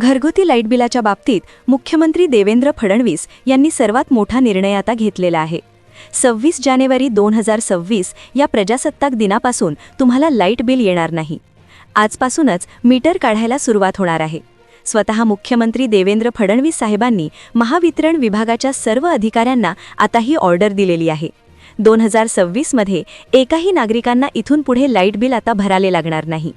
घरगुती लाइट बिलाच्या बाबतीत मुख्यमंत्री देवेंद्र फडणवीस यांनी सर्वात मोठा निर्णय आता घेतलेला आहे. सव्वीस जानेवारी दोन हजार सव्वीस या प्रजासत्ताक दिनापासून तुम्हाला लाइट बिल येणार नाही. आजपासूनच मीटर काढायला सुरुवात होणार आहे. स्वतः मुख्यमंत्री देवेंद्र फडणवीस साहेबांनी महावितरण विभागाच्या सर्व अधिकाऱ्यांना आता ही ऑर्डर दिलेली आहे. दोन हजार सव्वीसमध्ये एकाही नागरिकांना इथून पुढे लाइट बिल आता भराले लागणार नाही.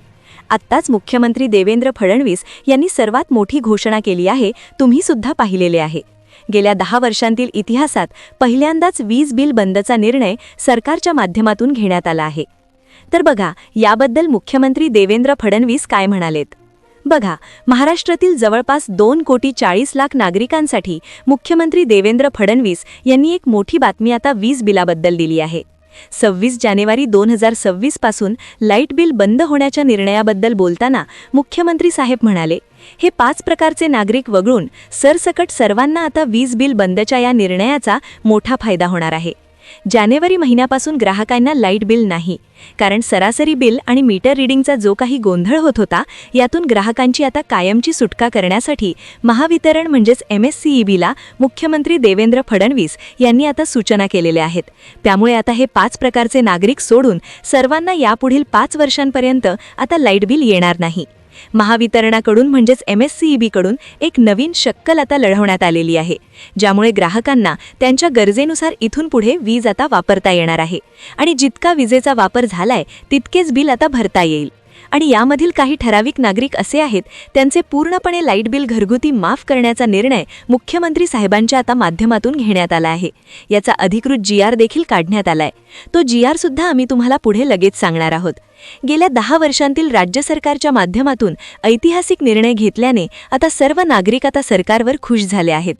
आत्ताच मुख्यमंत्री देवेंद्र फडणवीस यांनी सर्वात मोठी घोषणा केली आहे तुम्ही सुद्धा पाहिलेले आहे. गेल्या दहा वर्षांतील इतिहासात पहिल्यांदाच वीज बिल बंदचा निर्णय सरकारच्या माध्यमातून घेण्यात आला आहे. तर बघा याबद्दल मुख्यमंत्री देवेंद्र फडणवीस काय म्हणालेत? बघा महाराष्ट्रातील जवळपास दोन कोटी चाळीस लाख नागरिकांसाठी मुख्यमंत्री देवेंद्र फडणवीस यांनी एक मोठी बातमी आता वीज बिलाबद्दल दिली आहे. सव्वीस जानेवारी दोन हजार सव्वीसपासून लाइट बिल बंद होण्याच्या निर्णयाबद्दल बोलताना मुख्यमंत्री साहेब म्हणाले हे पाच प्रकारचे नागरिक वगळून सरसकट सर्वांना आता वीज बिल बंदच्या या निर्णयाचा मोठा फायदा होणार आहे. जानेवारी महिन्यापासून ग्राहकांना लाइट बिल नाही. कारण सरासरी बिल आणि मीटर रिडिंगचा जो काही गोंधळ होत होता यातून ग्राहकांची आता कायमची सुटका करण्यासाठी महावितरण म्हणजेच एम एस सी ई बीला मुख्यमंत्री देवेंद्र फडणवीस यांनी आता सूचना केलेल्या आहेत. त्यामुळे आता हे पाच प्रकारचे नागरिक सोडून सर्वांना यापुढील पाच वर्षांपर्यंत आता लाइट बिल येणार नाही. महावितरणाकडून म्हणजेच एम एस सी ई बीकडून एक नवीन शक्कल आता लढवण्यात आलेली आहे ज्यामुळे ग्राहकांना त्यांच्या गरजेनुसार इथून पुढे वीज आता वापरता येणार आहे. आणि जितका विजेचा वापर झालाय तितकेच बिल आता भरता येईल. आणि यामधील काही ठराविक नागरिक असे आहेत त्यांचे पूर्णपणे लाइट बिल घरगुती माफ करण्याचा निर्णय मुख्यमंत्री साहेबांच्या आता माध्यमातून घेण्यात आला आहे. याचा अधिकृत जी आर देखील काढण्यात आलाय. तो जी आर सुद्धा आम्ही तुम्हाला पुढे लगेच सांगणार आहोत. गेल्या दहा वर्षांतील राज्य सरकारच्या माध्यमातून ऐतिहासिक निर्णय घेतल्याने आता सर्व नागरिक आता सरकारवर खुश झाले आहेत.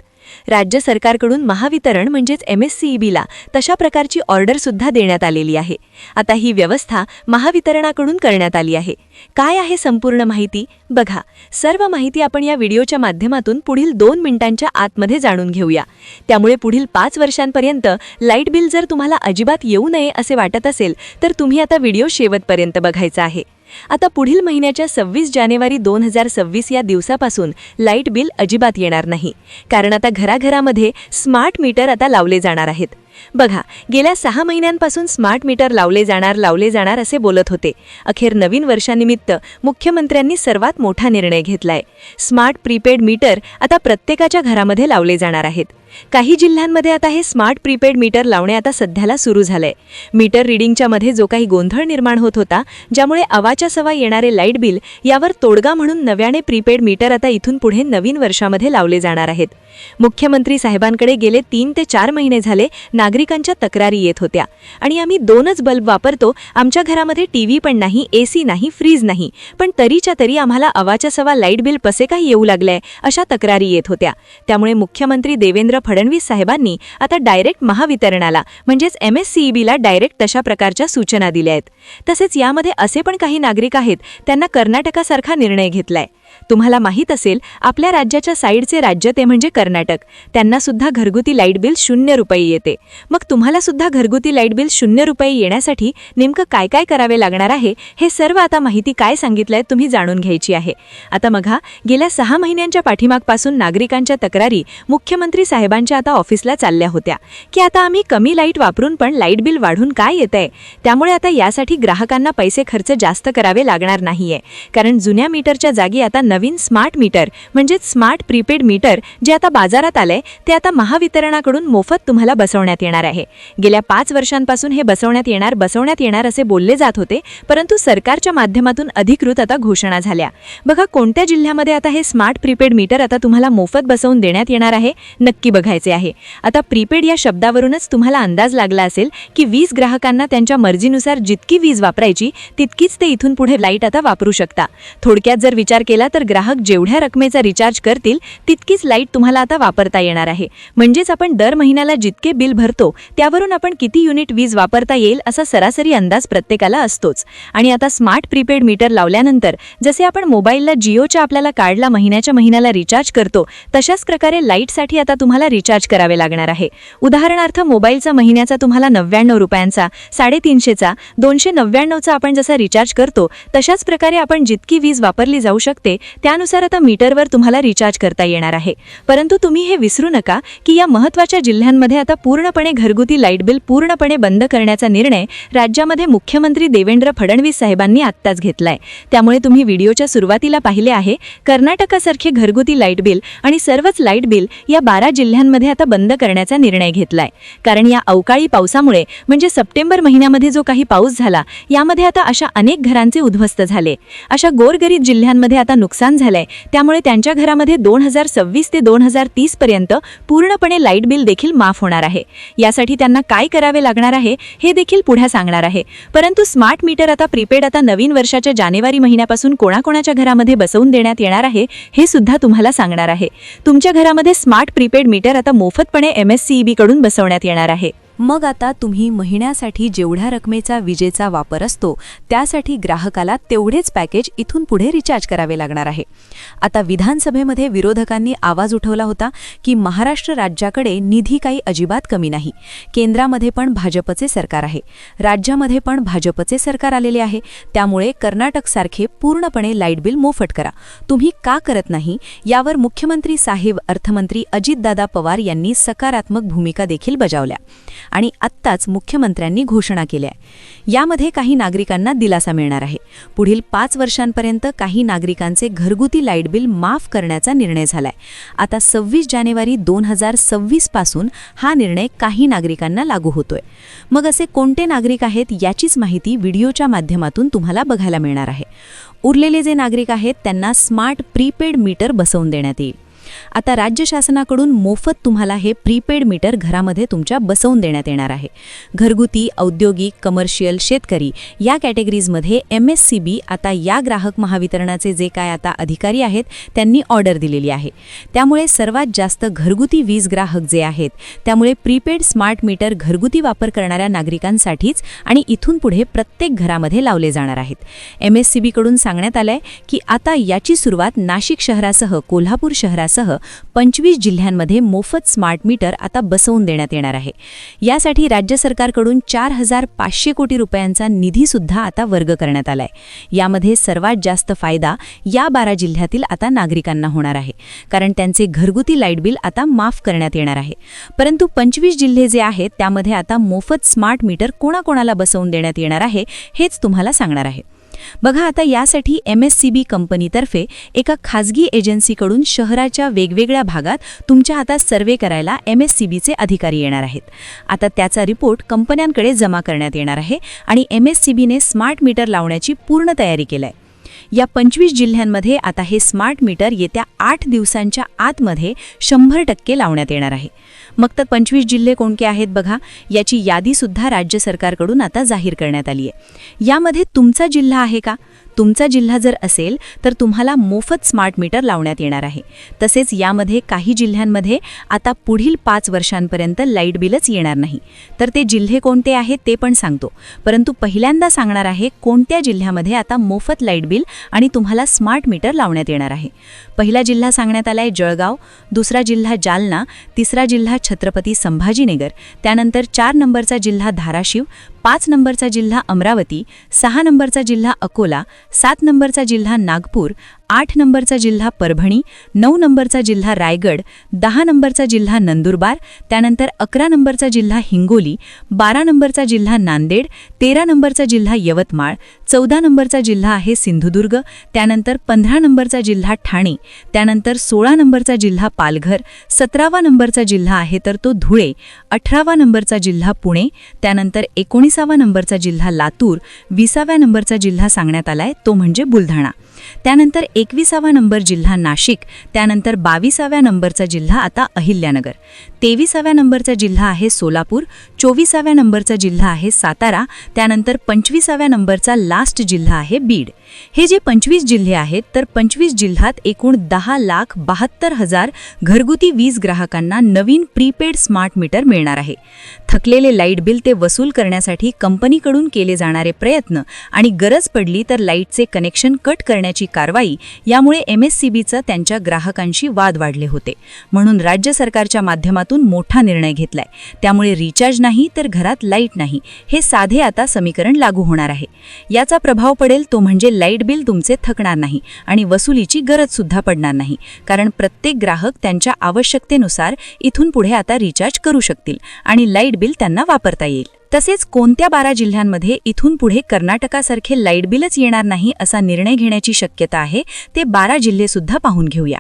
राज्य सरकारकडून महावितरण म्हणजेच एम एस सी ई बीला तशा प्रकारची ऑर्डरसुद्धा देण्यात आलेली आहे. आता ही व्यवस्था महावितरणाकडून करण्यात आली आहे. काय आहे संपूर्ण माहिती? बघा सर्व माहिती आपण या व्हिडिओच्या माध्यमातून पुढील दोन मिनिटांच्या आतमध्ये जाणून घेऊया. त्यामुळे पुढील पाच वर्षांपर्यंत लाइट बिल जर तुम्हाला अजिबात येऊ नये असे वाटत असेल तर तुम्ही आता व्हिडिओ शेवटपर्यंत बघायचा आहे. आता पुढील महिन्याच्या सव्वीस जानेवारी दोन हजार सव्वीस या दिवसापासून लाइट बिल अजिबात येणार नाही. कारण आता घराघरामध्ये स्मार्ट मीटर आता लावले जाणार आहेत. बघा गेल्या सहा महिन्यांपासून स्मार्ट मीटर लावले जाणार लावले जाणार असे बोलत होते. अखेर नवीन वर्षानिमित्त मुख्यमंत्र्यांनी सर्वात मोठा निर्णय घेतलाय. स्मार्ट प्रीपेड मीटर आता प्रत्येकाच्या घरामध्ये लावले जाणार आहेत. काही जिल्ह्यांमध्ये आता हे स्मार्ट प्रीपेड मीटर लावणे आता सध्याला सुरू झालंय. मीटर रिडिंगच्या मध्ये जो काही गोंधळ निर्माण होत होता ज्यामुळे अवाच्या सवा येणारे लाइट बिल यावर तोडगा म्हणून नव्याने प्रीपेड मीटर आता इथून पुढे नवीन वर्षामध्ये लावले जाणार आहेत. मुख्यमंत्री साहेबांकडे गेले तीन ते चार महिने झाले नागरिकांच्या तक्रारी येत होत्या. आणि आम्ही दोनच बल्ब वापरतो आमच्या घरामध्ये टीव्ही पण नाही एसी नाही फ्रीज नाही. पण तरीच्या तरी आम्हाला अवाच्या सवा लाइट बिल कसे काही येऊ लागलंय अशा तक्रारी येत होत्या. त्यामुळे मुख्यमंत्री देवेंद्र फडणवीस साहेबांनी आता डायरेक्ट महावितरणाला म्हणजेच एम एस सी बीला डायरेक्ट तशा प्रकारच्या सूचना दिल्या आहेत. तसेच यामध्ये असे पण काही नागरिक आहेत त्यांना कर्नाटकासारखा निर्णय घेतलाय. तुम्हाला माहीत असेल आपल्या राज्याच्या साईडचे राज्य ते म्हणजे कर्नाटक. त्यांना सुद्धा घरगुती लाइट बिल शून्य रुपये येते. मग तुम्हाला सुद्धा घरगुती लाइट बिल शून्य रुपये येण्यासाठी नेमकं काय काय करावे लागणार आहे हे सर्व आता माहिती काय सांगितलंय तुम्ही जाणून घ्यायची आहे. आता मघा गेल्या सहा महिन्यांच्या पाठीमागपासून नागरिकांच्या तक्रारी मुख्यमंत्री साहेबांच्या आता ऑफिसला चालल्या होत्या. की आता आम्ही कमी लाइट वापरून पण लाइट बिल वाढून काय येत आहे त्यामुळे आता यासाठी ग्राहकांना पैसे खर्च जास्त करावे लागणार नाहीये. कारण जुन्या मीटरच्या जागी आता नवीन स्मार्ट मीटर म्हणजेच स्मार्ट प्रीपेड मीटर जे आता बाजारात आलंय ते आता महावितरणाकडून मोफत तुम्हाला बसवण्यात येणार आहे. गेल्या पाच वर्षांपासून हे बसवण्यात येणार बसवण्यात येणार असे बोलले जात होते परंतु सरकारच्या माध्यमातून अधिकृत आता घोषणा झाल्या. बघा कोणत्या जिल्ह्यामध्ये आता हे स्मार्ट प्रीपेड मीटर आता तुम्हाला मोफत बसवून देण्यात येणार आहे नक्की बघायचे आहे. आता प्रीपेड या शब्दावरूनच तुम्हाला अंदाज लागला असेल की वीज ग्राहकांना त्यांच्या मर्जीनुसार जितकी वीज वापरायची तितकीच ते इथून पुढे लाइट आता वापरू शकता. थोडक्यात जर विचार केला तर ग्राहक जेवढ्या रकमेचा रिचार्ज करतील तितकीच लाइट तुम्हाला आता वापरता येणार आहे. म्हणजेच आपण दर महिन्याला जितके बिल भरतो त्यावरून आपण किती युनिट वीज वापरता येईल असा सरासरी अंदाज प्रत्येकाला असतोच. आणि आता स्मार्ट प्रीपेड मीटर लावल्यानंतर जसे आपण मोबाईलला जिओच्या आपल्याला कार्डला महिन्याच्या महिन्याला रिचार्ज करतो तशाच प्रकारे लाईटसाठी आता तुम्हाला रिचार्ज करावे लागणार आहे. उदाहरणार्थ मोबाईलचा महिन्याचा तुम्हाला नव्याण्णव रुपयांचा साडेतीनशेचा दोनशे नव्याण्णवचा आपण जसा रिचार्ज करतो तशाच प्रकारे आपण जितकी वीज वापरली जाऊ शकते त्यानुसार आता मीटरवर तुम्हाला रिचार्ज करता येणार आहे. परंतु तुम्ही हे विसरू नका की या महत्त्वाच्या जिल्ह्यांमध्ये आता पूर्णपणे घरगुती लाइट बिल पूर्णपणे बंद करण्याचा निर्णय राज्यामध्ये मुख्यमंत्री देवेंद्र फडणवीस साहेबांनी आत्ताच घेतलाय. त्यामुळे तुम्ही व्हिडिओच्या सुरुवातीला पाहिले आहे कर्नाटकासारखे घरगुती लाइट बिल आणि सर्वच लाइट बिल या बारा जिल्ह्यांमध्ये आता बंद करण्याचा निर्णय घेतलाय. कारण या अवकाळी पावसामुळे म्हणजे सप्टेंबर महिन्यामध्ये जो काही पाऊस झाला यामध्ये आता अशा अनेक घरांचे उद्ध्वस्त झाले. अशा गोरगरीब जिल्ह्यांमध्ये आता नुकसान झालंय. त्यामुळे त्यांच्या घरामध्ये दोन हजार सव्वीस ते दोन हजार तीस पर्यंत पूर्णपणे लाइट बिल देखील माफ होणार आहे. यासाठी त्यांना काय करावे लागणार आहे हे देखील पुढे सांगणार आहे. परंतु स्मार्ट मीटर आता प्रीपेड आता नवीन वर्षाच्या जानेवारी महिन्यापासून कोणाकोणाच्या घरामध्ये बसवून देण्यात येणार आहे हे सुद्धा तुम्हाला सांगणार आहे. तुमच्या घरामध्ये स्मार्ट प्रीपेड मीटर आता मोफतपणे एम एसकडून बसवण्यात येणार आहे. मग आता तुम्ही महिन्यासाठी जेवढ्या रकमेचा विजेचा वापर असतो त्यासाठी ग्राहकाला तेवढेच पॅकेज इथून पुढे रिचार्ज करावे लागणार आहे. आता विधानसभेमध्ये विरोधकांनी आवाज उठवला होता की महाराष्ट्र राज्याकडे निधी काही अजिबात कमी नाही. केंद्रामध्ये पण भाजपचे सरकार आहे. राज्यामध्ये पण भाजपचे सरकार आलेले आहे. त्यामुळे कर्नाटकसारखे पूर्णपणे लाइट बिल मोफत करा. तुम्ही का करत नाही? यावर मुख्यमंत्री साहेब अर्थमंत्री अजितदादा पवार यांनी सकारात्मक भूमिका देखील बजावल्या. आणि आत्ताच मुख्यमंत्र्यांनी घोषणा केल्या यामध्ये काही नागरिकांना दिलासा मिळणार आहे. पुढील पाच वर्षांपर्यंत काही नागरिकांचे घरगुती लाइट बिल माफ करण्याचा निर्णय झालाय. आता सव्वीस जानेवारी दोन हजार सव्वीसपासून हा निर्णय काही नागरिकांना लागू होतोय. मग असे कोणते नागरिक आहेत याचीच माहिती व्हिडिओच्या माध्यमातून तुम्हाला बघायला मिळणार आहे. उरलेले जे नागरिक आहेत त्यांना स्मार्ट प्रीपेड मीटर बसवून देण्यात येईल. आता राज्य शासनाकडून मोफत तुम्हाला हे प्रीपेड मीटर घरामध्ये तुमच्या बसवून देण्यात येणार आहे. घरगुती औद्योगिक कमर्शियल शेतकरी या कॅटेगरीजमध्ये एम एस सी बी आता या ग्राहक महावितरणाचे जे काय आता अधिकारी आहेत त्यांनी ऑर्डर दिलेली आहे. त्यामुळे सर्वात जास्त घरगुती वीज ग्राहक जे आहेत त्यामुळे प्रीपेड स्मार्ट मीटर घरगुती वापर करणाऱ्या नागरिकांसाठीच आणि इथून पुढे प्रत्येक घरामध्ये लावले जाणार आहेत. एम एस सी बीकडून सांगण्यात आलंय की आता याची सुरुवात नाशिक शहरासह कोल्हापूर शहरासह पंचवीस जिल्ह्यांमध्ये मोफत स्मार्ट मीटर आता बसवून देण्यात येणार आहे. यासाठी राज्य सरकारकडून चार हजार पाचशे कोटी रुपयांचा निधीसुद्धा आता वर्ग करण्यात आलाय. यामध्ये सर्वात जास्त फायदा या बारा जिल्ह्यातील आता नागरिकांना होणार आहे. कारण त्यांचे घरगुती लाइट बिल आता माफ करण्यात येणार आहे. परंतु पंचवीस जिल्हे जे आहेत त्यामध्ये आता मोफत स्मार्ट मीटर कोणाकोणाला बसवून देण्यात येणार आहे हेच तुम्हाला सांगणार आहे. बघा आता यासाठी एम एस सी बी कंपनीतर्फे एका खाजगी एजन्सीकडून शहराच्या वेगवेगळ्या भागात तुमच्या हातात सर्वे करायला एम एस सी बीचे अधिकारी येणार आहेत. आता त्याचा रिपोर्ट कंपन्यांकडे जमा करण्यात येणार आहे आणि एम एस सी बीने स्मार्ट मीटर लावण्याची पूर्ण तयारी केली आहे. या पंचवीस जिल्ह्यांमध्ये आता हे स्मार्ट मीटर येत्या आठ दिवसांच्या आतमध्ये शंभर टक्के लावण्यात येणार आहे. मग तर पंचवीस जिल्हे कोणते आहेत बघा? याची यादीसुद्धा राज्य सरकारकडून आता जाहीर करण्यात आली आहे. यामध्ये तुमचा जिल्हा आहे का? तुमचा जिल्हा जर असेल तर तुम्हाला मोफत स्मार्ट मीटर लावण्यात येणार आहे. तसेच यामध्ये काही जिल्ह्यांमध्ये आता पुढील पाच वर्षांपर्यंत लाइट बिलच येणार नाही. तर ते जिल्हे कोणते आहेत ते पण सांगतो. परंतु पहिल्यांदा सांगणार आहे कोणत्या जिल्ह्यामध्ये आता मोफत लाइट बिल आणि तुम्हाला स्मार्ट मीटर लावण्यात येणार आहे? पहिला जिल्हा सांगण्यात आला आहे जळगाव दुसरा जिल्हा जालना तिसरा जिल्हा छत्रपती संभाजीनगर त्यानंतर चार नंबरचा जिल्हा धाराशिव पाच नंबरचा जिल्हा अमरावती सहा नंबरचा जिल्हा अकोला सात नंबरचा जिल्हा नागपूर आठ नंबरचा जिल्हा परभणी नऊ नंबरचा जिल्हा रायगड दहा नंबरचा जिल्हा नंदुरबार त्यानंतर अकरा नंबरचा जिल्हा हिंगोली बारा नंबरचा जिल्हा नांदेड तेरा नंबरचा जिल्हा यवतमाळ चौदा नंबरचा जिल्हा आहे सिंधुदुर्ग त्यानंतर पंधरा नंबरचा जिल्हा ठाणे त्यानंतर सोळा नंबरचा जिल्हा पालघर सतरावा नंबरचा जिल्हा आहे तर तो धुळे अठरावा नंबरचा जिल्हा पुणे त्यानंतर एकोणीसावा नंबरचा जिल्हा लातूर विसाव्या नंबरचा जिल्हा सांगण्यात आलाय तो म्हणजे बुलढाणा त्यानंतर एकविसावा नंबर जिल्हा नाशिक त्यानंतर बावीसाव्या नंबरचा जिल्हा आता अहिल्यानगर. तेविसाव्या नंबरचा जिल्हा आहे सोलापूर चोवीसाव्या नंबरचा जिल्हा आहे सातारा त्यानंतर पंचवीसाव्या नंबरचा लास्ट जिल्हा आहे बीड. हे जे पंचवीस जिल्हे आहेत तर पंचवीस जिल्ह्यात एकूण दहा लाख बहात्तर हजार घरगुती वीज ग्राहकांना नवीन प्रीपेड स्मार्ट मीटर मिळणार आहे. थकलेले लाइट बिल ते वसूल करण्यासाठी कंपनीकडून केले जाणारे प्रयत्न आणि गरज पडली तर लाईटचे कनेक्शन कट करण्याची कारवाई यामुळे एम एस सी बीचं त्यांच्या ग्राहकांशी वाद वाढले होते. म्हणून राज्य सरकारच्या माध्यमातून मोठा निर्णय घेतलाय. त्यामुळे रिचार्ज नाही तर घरात लाइट नाही. हे साधे आता समीकरण लागू होणार आहे. याचा प्रभाव पडेल तो म्हणजे लाइट बिल तुमचे थकणार नाही आणि वसुलीची गरज सुद्धा पडणार नाही. कारण प्रत्येक ग्राहक त्यांच्या आवश्यकतेनुसार इथून पुढे आता रिचार्ज करू शकतील आणि लाइट बिल त्यांना वापरता येईल. तसेच कोणत्या बारा जिल्ह्यांमध्ये इथून पुढे कर्नाटकासारखे लाइट बिलच येणार नाही असा निर्णय घेण्याची शक्यता आहे ते बारा जिल्हे सुद्धा पाहून घेऊया.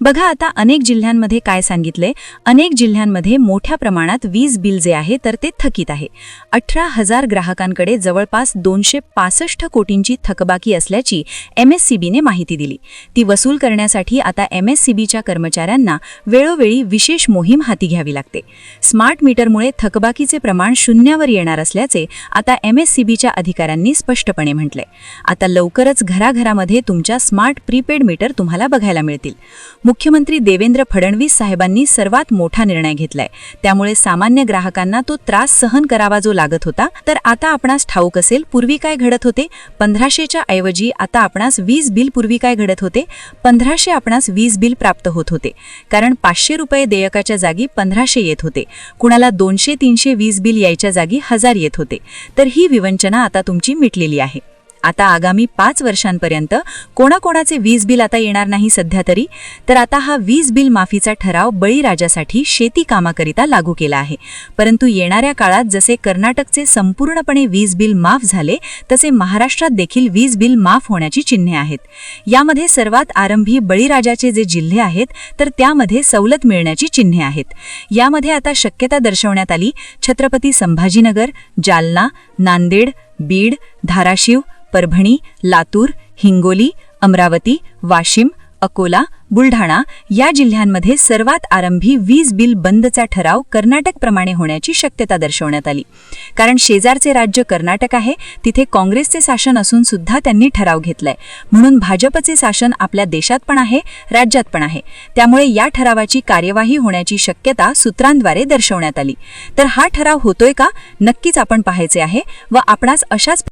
बघा आता अनेक जिल्ह्यांमध्ये काय सांगितले अनेक जिल्ह्यांमध्ये मोठ्या प्रमाणात वीज बिल जे आहे तर ते थकीत आहे. अठरा हजार ग्राहकांकडे जवळपास दोनशे पासष्ट कोटींची थकबाकी असल्याची एम एस सी बीने माहिती दिली. ती वसूल करण्यासाठी आता एम एस सी बीच्या कर्मचाऱ्यांना वेळोवेळी विशेष मोहीम हाती घ्यावी लागते. स्मार्ट मीटरमुळे थकबाकीचे प्रमाण शून्यावर येणार असल्याचे आता एम एस सी बीच्या अधिकाऱ्यांनी स्पष्टपणे म्हटले आता लवकरच घराघरामध्ये तुमच्या स्मार्ट प्रीपेड मीटर तुम्हाला बघायला मिळतील. मुख्यमंत्री देवेंद्र फडणवीस साहेबांनी सर्वात मोठा निर्णय घेतलाय. त्यामुळे सामान्य ग्राहकांना तो त्रास सहन करावा जो लागत होता. तर आता आपणास ठाऊक असेल पूर्वी काय घडत होते? पंधराशेच्या ऐवजी आता आपणास वीज बिल पूर्वी काय घडत होते? पंधराशे आपणास वीज बिल प्राप्त होत होते. कारण पाचशे रुपये देयकाच्या जागी पंधराशे येत होते. कुणाला दोनशे तीनशे वीज बिल यायच्या जागी हजार येत होते. तर ही विवंचना आता तुमची मिटलेली आहे. आता आगामी पाच वर्षांपर्यंत कोणाकोणाचे वीज बिल आता येणार नाही सध्या तरी? तर आता हा वीज बिल माफीचा ठराव बळीराजासाठी शेती कामाकरिता लागू केला आहे. परंतु येणाऱ्या काळात जसे कर्नाटकचे संपूर्णपणे वीज बिल माफ झाले तसे महाराष्ट्रात देखील वीज बिल माफ होण्याची चिन्हे आहेत. यामध्ये सर्वात आरंभी बळीराजाचे जे जिल्हे आहेत तर त्यामध्ये सवलत मिळण्याची चिन्हे आहेत. यामध्ये आता शक्यता दर्शवण्यात आली छत्रपती संभाजीनगर जालना नांदेड बीड धाराशिव परभणी लातूर हिंगोली अमरावती वाशिम अकोला बुलढाणा या जिल्ह्यांमध्ये सर्वात आरंभी वीज बिल बंदचा ठराव कर्नाटकप्रमाणे होण्याची शक्यता दर्शवण्यात आली. कारण शेजारचे राज्य कर्नाटक आहे तिथे काँग्रेसचे शासन असून सुद्धा त्यांनी ठराव घेतलाय. म्हणून भाजपचे शासन आपल्या देशात पण आहे राज्यात पण आहे. त्यामुळे या ठरावाची कार्यवाही होण्याची शक्यता सूत्रांद्वारे दर्शवण्यात आली. तर हा ठराव होतोय का? नक्कीच आपण पाहायचे आहे व आपणास अशाच